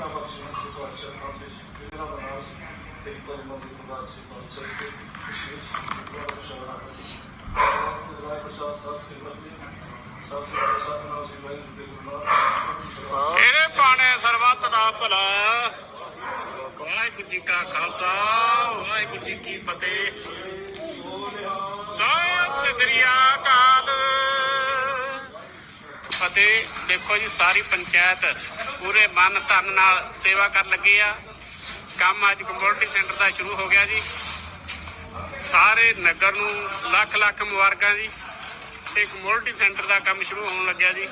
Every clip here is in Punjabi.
Kan Bakışı'nın Kıbrıs'ı, Kampeşi, Kıbrıs'ı, Kıbrıs'ı, Teknoloji'nin Kıbrıs'ı, Kıbrıs'ı, Kışı'nın Kıbrıs'ı, Kıbrıs'ı, ਤੇਰੇ ਪਾਣੇ ਸਰਬੱਤ ਦਾ ਭਲਾ ਵਾਹਿਗੁਰੂ ਜੀ ਕਾ ਖਾਲਸਾ ਵਾਹਿਗੁਰੂ ਜੀ ਕੀ ਫਤਿਹ ਸਤਿ ਸ੍ਰੀ ਅਕਾਲ ਫਤਿਹ ਦੇਖੋ ਜੀ, ਸਾਰੀ ਪੰਚਾਇਤ ਪੂਰੇ ਮਨ ਧਨ ਨਾਲ ਸੇਵਾ ਕਰਨ ਲੱਗੀ ਆ। ਕੰਮ ਅੱਜ ਕਮਿਊਨਿਟੀ ਸੈਂਟਰ ਦਾ ਸ਼ੁਰੂ ਹੋ ਗਿਆ ਜੀ। ਸਾਰੇ ਨਗਰ ਨੂੰ ਲੱਖ ਲੱਖ ਮੁਬਾਰਕਾਂ ਜੀ। ਇਹ ਕਮਿਊਨਿਟੀ ਸੈਂਟਰ ਦਾ ਕੰਮ ਸ਼ੁਰੂ ਹੋਣ ਲੱਗਿਆ ਜੀ।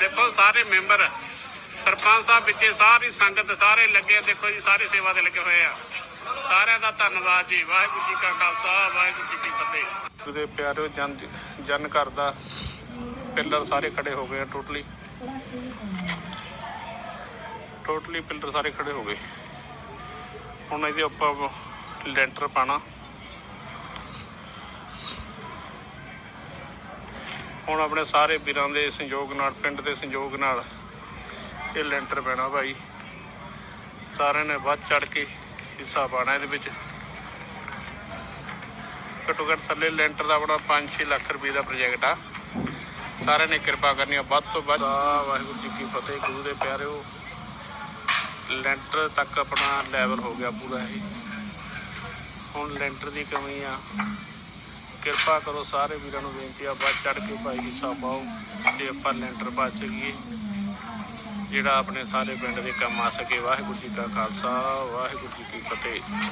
ਦੇਖੋ, ਸਾਰੇ ਮੈਂਬਰ, ਸਰਪੰਚ ਸਾਹਿਬ ਵਿੱਚੇ ਸਾਰੀ ਸੰਗਤ, ਸਾਰੇ ਲੱਗੇ ਦੇਖੋ ਜੀ, ਸਾਰੇ ਸੇਵਾ ਦੇ ਲੱਗੇ ਹੋਏ ਆ। ਸਾਰਿਆਂ ਦਾ ਧੰਨਵਾਦ ਜੀ। ਵਾਹਿਗੁਰੂ ਜੀ ਕਾ ਖਾਲਸਾ, ਵਾਹਿਗੁਰੂ ਜੀ ਕੀ ਫਤਿਹ। ਉਹਦੇ ਪਿਆਰਿਓ, ਜਨ ਜਨ ਘਰ ਦਾ ਪਿਲਰ ਸਾਰੇ ਖੜੇ ਹੋ ਗਏ ਆ ਟੋਟਲੀ। ਟੋਟਲੀ ਪਿਲਰ ਸਾਰੇ ਖੜੇ ਹੋ ਗਏ। ਹੁਣ ਇਹਦੇ ਉੱਪਰ ਲੈਂਟਰ ਪਾਣਾ। ਹੁਣ ਆਪਣੇ ਸਾਰੇ ਵੀਰਾਂ ਦੇ ਸੰਯੋਗ ਨਾਲ, ਪਿੰਡ ਦੇ ਸੰਯੋਗ ਨਾਲ ਇਹ ਲੈਂਟਰ ਪੈਣਾ ਭਾਈ। ਸਾਰਿਆਂ ਨੇ ਵੱਧ ਚੜ ਕੇ ਹਿੱਸਾ ਪਾਣਾ ਇਹਦੇ ਵਿੱਚ। ਘੱਟੋ ਘੱਟ ਥੱਲੇ ਲੈਂਟਰ ਦਾ ਆਪਣਾ 5-6 ਲੱਖ ਰੁਪਏ ਦਾ ਪ੍ਰੋਜੈਕਟ ਆ। ਸਾਰਿਆਂ ਨੇ ਕਿਰਪਾ ਕਰਨੀ ਆ। ਵੱਧ ਤੋਂ ਵੱਧ ਵਾਹਿਗੁਰੂ ਜੀ ਕੀ ਫਤਿਹ, ਗੁਰੂ ਦੇ ਪਿਆਰਿਓ। ਲੈਂਟਰ ਤੱਕ ਆਪਣਾ ਲੈਵਲ ਹੋ ਗਿਆ ਪੂਰਾ ਇਹ। ਹੁਣ ਲੈਂਟਰ ਦੀ ਕਮੀ ਆ। ਕਿਰਪਾ ਕਰੋ ਸਾਰੇ ਵੀਰਾਂ ਨੂੰ ਬੇਨਤੀ ਆ, ਵੱਧ ਚੜ ਕੇ ਭਾਈ ਹਿੱਸਾ ਪਾਓ ਤੇ ਆਪਾਂ ਲੈਂਟਰ ਪਾ ਸਕੀਏ ਜਿਹੜਾ ਆਪਣੇ ਸਾਰੇ ਪਿੰਡ ਦੇ ਕੰਮ ਆ ਸਕੇ। ਵਾਹਿਗੁਰੂ ਜੀ ਕਾ ਖਾਲਸਾ, ਵਾਹਿਗੁਰੂ ਜੀ ਕੀ ਫਤਿਹ।